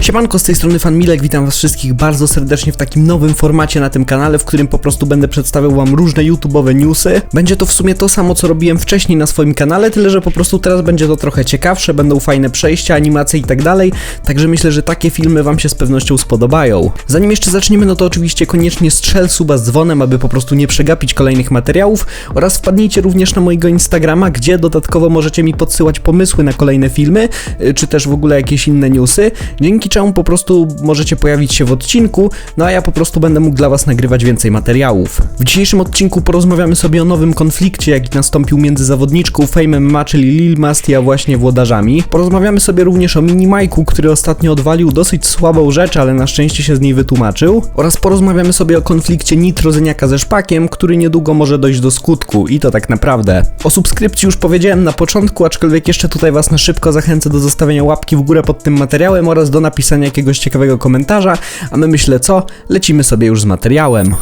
Siemanko, z tej strony Fan Milek, witam was wszystkich bardzo serdecznie w takim nowym formacie na tym kanale, w którym po prostu będę przedstawiał wam różne YouTube'owe newsy. Będzie to w sumie to samo, co robiłem wcześniej na swoim kanale, tyle że po prostu teraz będzie to trochę ciekawsze, będą fajne przejścia, animacje i tak dalej, także myślę, że takie filmy wam się z pewnością spodobają. Zanim jeszcze zaczniemy, no to oczywiście koniecznie strzel suba z dzwonem, aby po prostu nie przegapić kolejnych materiałów oraz wpadnijcie również na mojego Instagrama, gdzie dodatkowo możecie mi podsyłać pomysły na kolejne filmy, y, czy też w ogóle jakieś inne newsy, dzięki czemu po prostu możecie pojawić się w odcinku, no a ja po prostu będę mógł dla was nagrywać więcej materiałów. W dzisiejszym odcinku porozmawiamy sobie o nowym konflikcie, jaki nastąpił między zawodniczką Fame MMA, czyli Lil Masti, a właśnie włodarzami. Porozmawiamy sobie również o Mini Majku, który ostatnio odwalił dosyć słabą rzecz, ale na szczęście się z niej wytłumaczył. Oraz porozmawiamy sobie o konflikcie Nitrozyniaka ze Szpakiem, który niedługo może dojść do skutku i to tak naprawdę. O subskrypcji już powiedziałem na początku, aczkolwiek jeszcze tutaj was na szybko zachęcę do zostawienia łapki w górę pod tym materiałem oraz do napisania jakiegoś ciekawego komentarza, a my myślę co, lecimy sobie już z materiałem.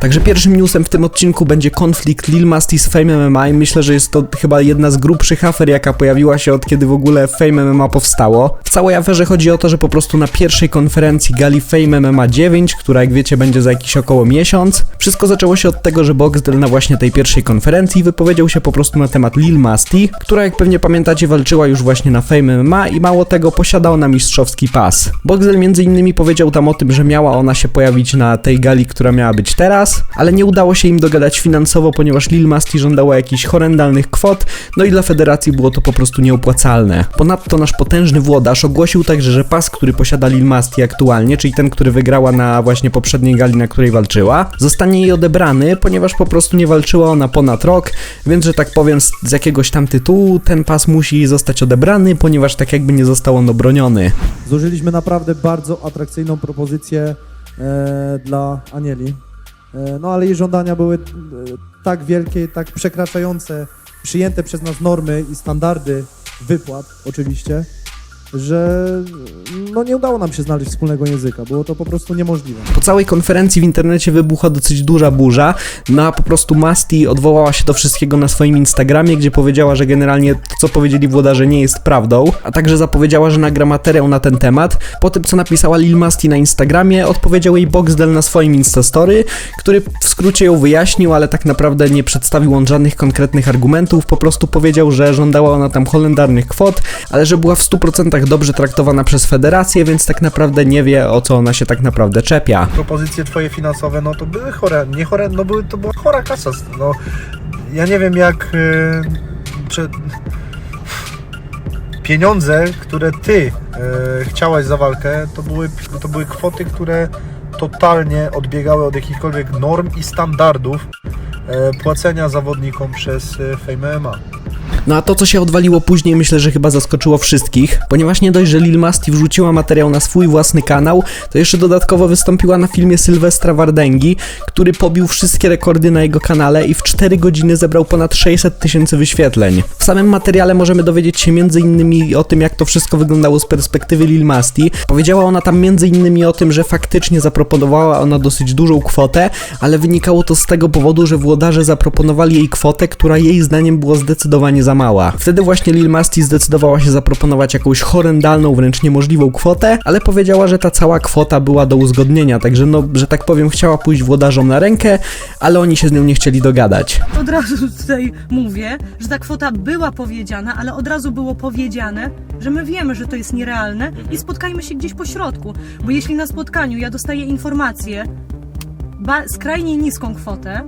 Także pierwszym newsem w tym odcinku będzie konflikt Lil Masti z Fame MMA i myślę, że jest to chyba jedna z grubszych afer, jaka pojawiła się od kiedy w ogóle Fame MMA powstało. W całej aferze chodzi o to, że po prostu na pierwszej konferencji gali Fame MMA 9, która jak wiecie będzie za jakiś około miesiąc, wszystko zaczęło się od tego, że Boxdel na właśnie tej pierwszej konferencji wypowiedział się po prostu na temat Lil Masti, która jak pewnie pamiętacie walczyła już właśnie na Fame MMA i mało tego posiada ona mistrzowski pas. Boxdel między innymi powiedział tam o tym, że miała ona się pojawić na tej gali, która miała być teraz, ale nie udało się im dogadać finansowo, ponieważ Lil Masti żądała jakichś horrendalnych kwot, no i dla federacji było to po prostu nieopłacalne. Ponadto nasz potężny włodarz ogłosił także, że pas, który posiada Lil Masti aktualnie, czyli ten, który wygrała na właśnie poprzedniej gali, na której walczyła, zostanie jej odebrany, ponieważ po prostu nie walczyła ona ponad rok, więc że tak powiem z, z jakiegoś tam tytułu ten pas musi zostać odebrany, ponieważ tak jakby nie został on obroniony. Złożyliśmy naprawdę bardzo atrakcyjną propozycję e, dla Anieli. E, no ale jej żądania były e, tak wielkie, tak przekraczające przyjęte przez nas normy i standardy wypłat oczywiście, że no nie udało nam się znaleźć wspólnego języka. Było to po prostu niemożliwe. Po całej konferencji w internecie wybuchła dosyć duża burza, no a po prostu Masti odwołała się do wszystkiego na swoim Instagramie, gdzie powiedziała, że generalnie to, co powiedzieli włodarze, nie jest prawdą, a także zapowiedziała, że nagra materiał na ten temat. Po tym, co napisała Lil Masti na Instagramie, odpowiedział jej Boxdel na swoim Instastory, który w skrócie ją wyjaśnił, ale tak naprawdę nie przedstawił on żadnych konkretnych argumentów, po prostu powiedział, że żądała ona tam holendarnych kwot, ale że była w 100% dobrze traktowana przez federację, więc tak naprawdę nie wie, o co ona się tak naprawdę czepia. propozycje twoje finansowe, no to były chore, nie chore, no były, to była chora kasa, no ja nie wiem jak e, prze, pieniądze, które ty e, chciałaś za walkę, to były, to były kwoty, które totalnie odbiegały od jakichkolwiek norm i standardów e, płacenia zawodnikom przez e, Fame MMA. No a to, co się odwaliło później, myślę, że chyba zaskoczyło wszystkich, ponieważ nie dość, że Lil Masti wrzuciła materiał na swój własny kanał, to jeszcze dodatkowo wystąpiła na filmie Sylwestra Wardęgi, który pobił wszystkie rekordy na jego kanale i w 4 godziny zebrał ponad 600 tysięcy wyświetleń. W samym materiale możemy dowiedzieć się innymi o tym, jak to wszystko wyglądało z perspektywy Lil Masti. Powiedziała ona tam innymi o tym, że faktycznie zaproponowała ona dosyć dużą kwotę, ale wynikało to z tego powodu, że włodarze zaproponowali jej kwotę, która jej zdaniem była zdecydowanie za mała. Wtedy właśnie Lil Masti zdecydowała się zaproponować jakąś horrendalną, wręcz niemożliwą kwotę, ale powiedziała, że ta cała kwota była do uzgodnienia, także no, że tak powiem, chciała pójść włodarzom na rękę, ale oni się z nią nie chcieli dogadać. Od razu tutaj mówię, że ta kwota była powiedziana, ale od razu było powiedziane, że my wiemy, że to jest nierealne i spotkajmy się gdzieś po środku. Bo jeśli na spotkaniu ja dostaję informację skrajnie niską kwotę,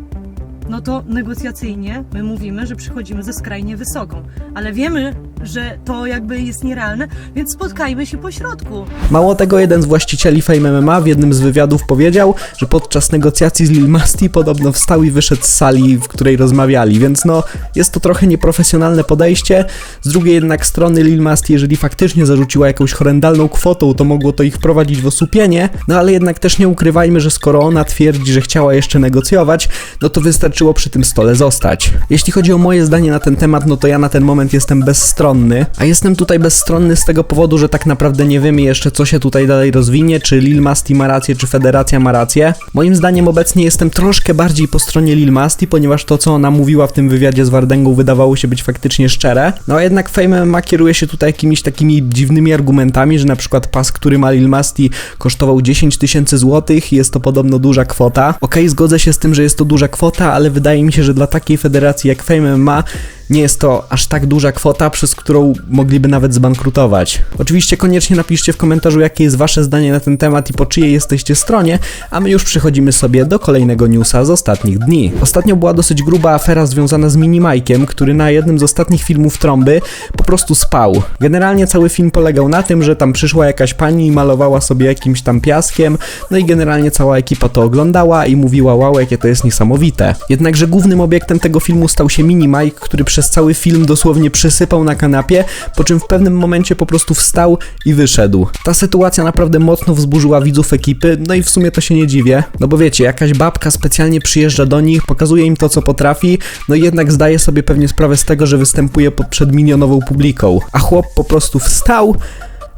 no to negocjacyjnie my mówimy, że przychodzimy ze skrajnie wysoką. Ale wiemy, że to jakby jest nierealne, więc spotkajmy się po środku. Mało tego, jeden z właścicieli Fame MMA w jednym z wywiadów powiedział, że podczas negocjacji z Lil Masti podobno wstał i wyszedł z sali, w której rozmawiali, więc no, jest to trochę nieprofesjonalne podejście. Z drugiej jednak strony Lil Masti, jeżeli faktycznie zarzuciła jakąś horrendalną kwotą, to mogło to ich wprowadzić w osłupienie, no ale jednak też nie ukrywajmy, że skoro ona twierdzi, że chciała jeszcze negocjować, no to wystarczyło przy tym stole zostać. Jeśli chodzi o moje zdanie na ten temat, no to ja na ten moment jestem bezstronny, bezstronny, a jestem tutaj bezstronny z tego powodu, że tak naprawdę nie wiemy jeszcze co się tutaj dalej rozwinie, czy Lil Masti ma rację, czy Federacja ma rację. Moim zdaniem obecnie jestem troszkę bardziej po stronie Lil Masti, ponieważ to co ona mówiła w tym wywiadzie z Wardęgą wydawało się być faktycznie szczere. No a jednak Fame MMA kieruje się tutaj jakimiś takimi dziwnymi argumentami, że na przykład pas, który ma Lil Masti kosztował 10 tysięcy złotych i jest to podobno duża kwota. Okej, zgodzę się z tym, że jest to duża kwota, ale wydaje mi się, że dla takiej federacji jak Fame MMA nie jest to aż tak duża kwota, przez którą mogliby nawet zbankrutować. Oczywiście koniecznie napiszcie w komentarzu, jakie jest wasze zdanie na ten temat i po czyjej jesteście stronie, a my już przechodzimy sobie do kolejnego newsa z ostatnich dni. Ostatnio była dosyć gruba afera związana z Minimajkiem, który na jednym z ostatnich filmów Trąby po prostu spał. Generalnie cały film polegał na tym, że tam przyszła jakaś pani i malowała sobie jakimś tam piaskiem, no i generalnie cała ekipa to oglądała i mówiła wow, jakie to jest niesamowite. Jednakże głównym obiektem tego filmu stał się Minimajk, który przez cały film dosłownie przysypał na kanapie, po czym w pewnym momencie po prostu wstał i wyszedł. Ta sytuacja naprawdę mocno wzburzyła widzów ekipy, no i w sumie to się nie dziwię, no bo wiecie, jakaś babka specjalnie przyjeżdża do nich, pokazuje im to, co potrafi, no jednak zdaje sobie pewnie sprawę z tego, że występuje przed milionową publiką. A chłop po prostu wstał,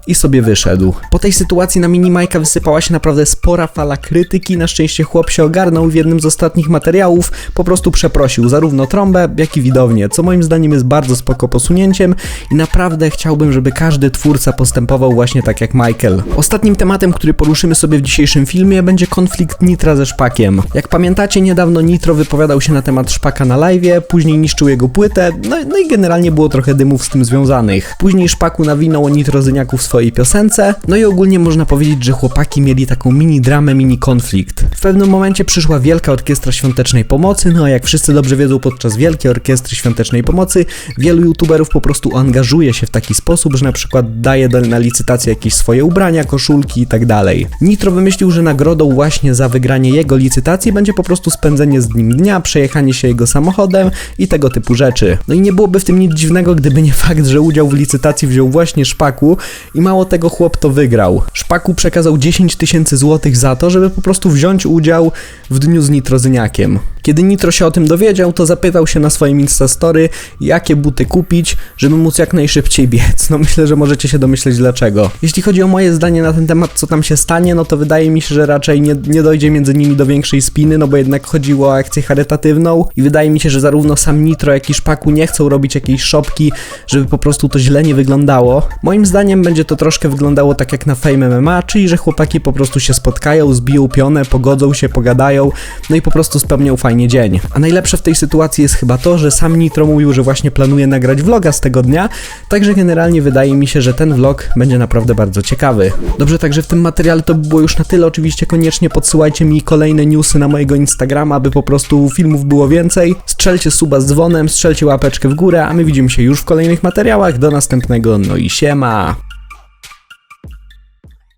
i sobie wyszedł. Po tej sytuacji na Minimajka wysypała się naprawdę spora fala krytyki. Na szczęście chłop się ogarnął i w jednym z ostatnich materiałów po prostu przeprosił zarówno trąbę, jak i widownię, co moim zdaniem jest bardzo spoko posunięciem i naprawdę chciałbym, żeby każdy twórca postępował właśnie tak jak Michael. Ostatnim tematem, który poruszymy sobie w dzisiejszym filmie będzie konflikt Nitra ze Szpakiem. Jak pamiętacie, niedawno Nitro wypowiadał się na temat Szpaka na live'ie, później niszczył jego płytę, no, no i generalnie było trochę dymów z tym związanych. Później Szpaku nawinął o Nitrozyniaku w swojej piosence, no i ogólnie można powiedzieć, że chłopaki mieli taką mini dramę, mini konflikt. W pewnym momencie przyszła Wielka Orkiestra Świątecznej Pomocy, no a jak wszyscy dobrze wiedzą, podczas Wielkiej Orkiestry Świątecznej Pomocy wielu youtuberów po prostu angażuje się w taki sposób, że na przykład daje na licytację jakieś swoje ubrania, koszulki i tak dalej. Nitro wymyślił, że nagrodą właśnie za wygranie jego licytacji będzie po prostu spędzenie z nim dnia, przejechanie się jego samochodem i tego typu rzeczy. No i nie byłoby w tym nic dziwnego, gdyby nie fakt, że udział w licytacji wziął właśnie Szpaku i mało tego chłop to wygrał. Szpaku przekazał 10 tysięcy złotych za to, żeby po prostu wziąć udział w dniu z Nitrozyniakiem. Kiedy Nitro się o tym dowiedział, to zapytał się na swoim Instastory, jakie buty kupić, żeby móc jak najszybciej biec. No myślę, że możecie się domyśleć dlaczego. Jeśli chodzi o moje zdanie na ten temat, co tam się stanie, no to wydaje mi się, że raczej nie, nie dojdzie między nimi do większej spiny, no bo jednak chodziło o akcję charytatywną i wydaje mi się, że zarówno sam Nitro, jak i Szpaku nie chcą robić jakiejś szopki, żeby po prostu to źle nie wyglądało. Moim zdaniem będzie to troszkę wyglądało tak jak na Fame MMA, czyli że chłopaki po prostu się spotkają, zbiją pionę, pogodzą się, pogadają, no i po prostu spełnią dzień. A najlepsze w tej sytuacji jest chyba to, że sam Nitro mówił, że właśnie planuje nagrać vloga z tego dnia, także generalnie wydaje mi się, że ten vlog będzie naprawdę bardzo ciekawy. Dobrze, także w tym materiale to by było już na tyle. Oczywiście koniecznie podsyłajcie mi kolejne newsy na mojego Instagrama, aby po prostu filmów było więcej. Strzelcie suba z dzwonem, strzelcie łapeczkę w górę, a my widzimy się już w kolejnych materiałach. Do następnego, no i siema!